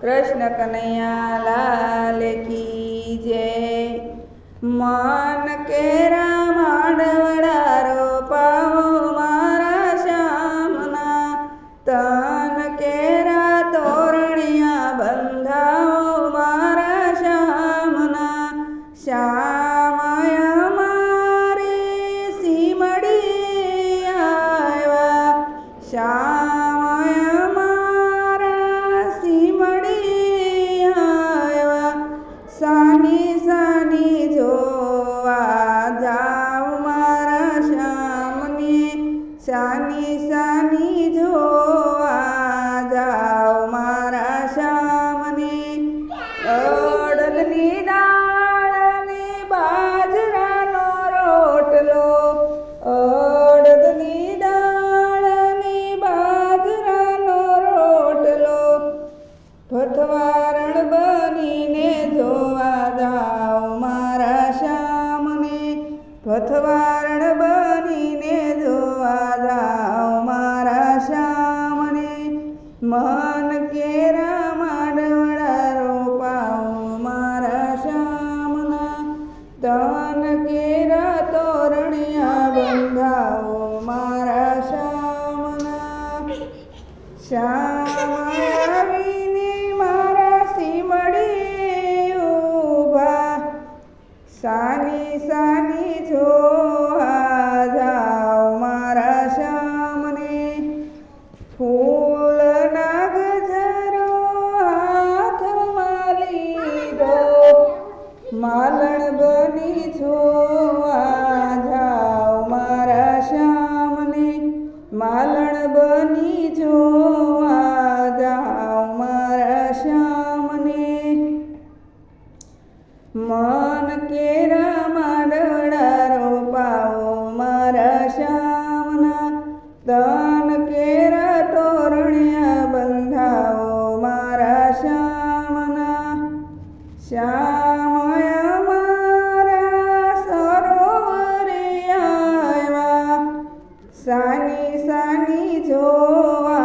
કૃષ્ણ કનૈયા લાલ કી જય. મન કેરા માંડવડા રોપાવો પથવારણ બનીને જોવા જાઓ મારા શ્યામને. મન કેરા માંડવડા રોપાઓ મારા શ્યામના. તન કેરા તોરણિયા બંધાઓ મારા શ્યામના. શ્યામ सानी सानी जो जाओ मारा श्यामने फूल नाग झरो हाथ माली दो. मालण बनी जो जाओ मारा श्यामने मालण बनी जो चरण केर तोरणिया बंधाओ मारा श्यामना. श्यामय मारा सरोवरियावा सानी सानी जोवा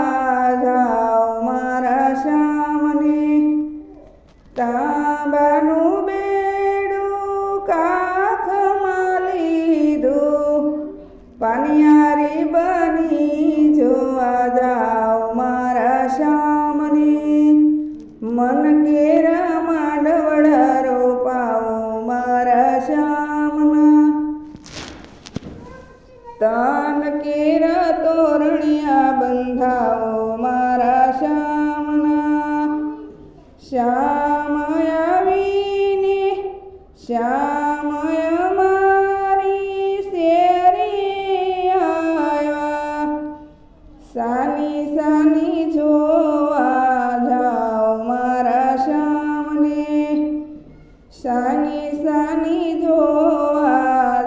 जाओ मारा श्यामनी. ताबानू बे श्यामने मन केरा मांडवडा रोपाओ मारा श्यामना। तान केरा तोरणिया बंधाओ मारा श्यामना। श्याम सानी सानी जो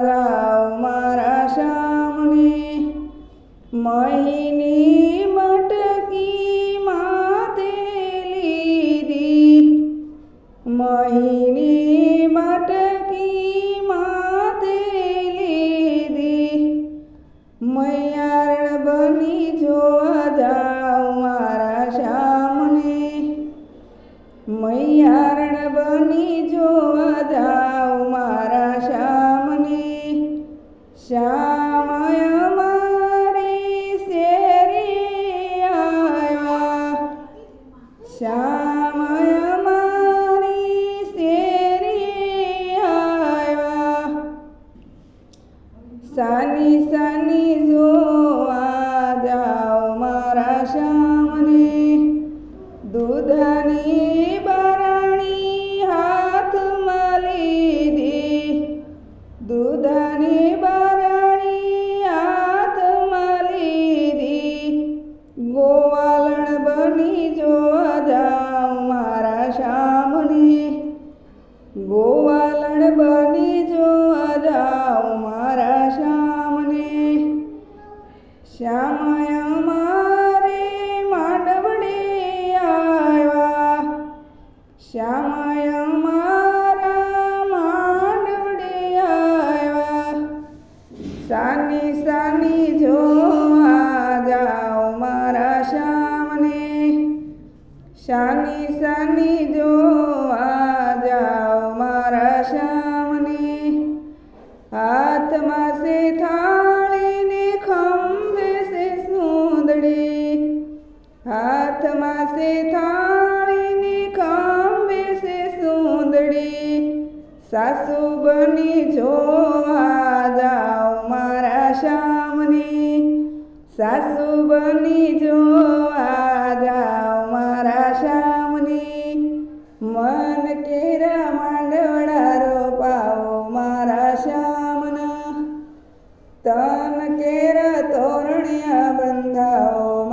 जाव मारा श्यामने. महिनी मटकी मातेली दी महिनी मटकी माते दी मै શ્યામય મારી શેરી આવ્યા સાની સાની જોવા જાઓ મારા શ્યામને દૂધની બરણી હાથમાં લીધી દૂધની બરણી ગોવાલણ બની જો જાઓ મારા શ્યામને. શ્યામય મારે માંડવડે આવ્યા. શ્યામય મારા માંડવડે આવ્યા. સાની સાની જો જાઓ મારા શ્યામને. શાની સાની હાથમાં સે થાળીને ખંભે સે સુંદડી હાથમાં સે થાળીને ખંભે સે સુંદડી સાસુ બની જોવા જાઓ મારા શામની સાસુ બની જોવા तन केर तोरणिया बंधाओ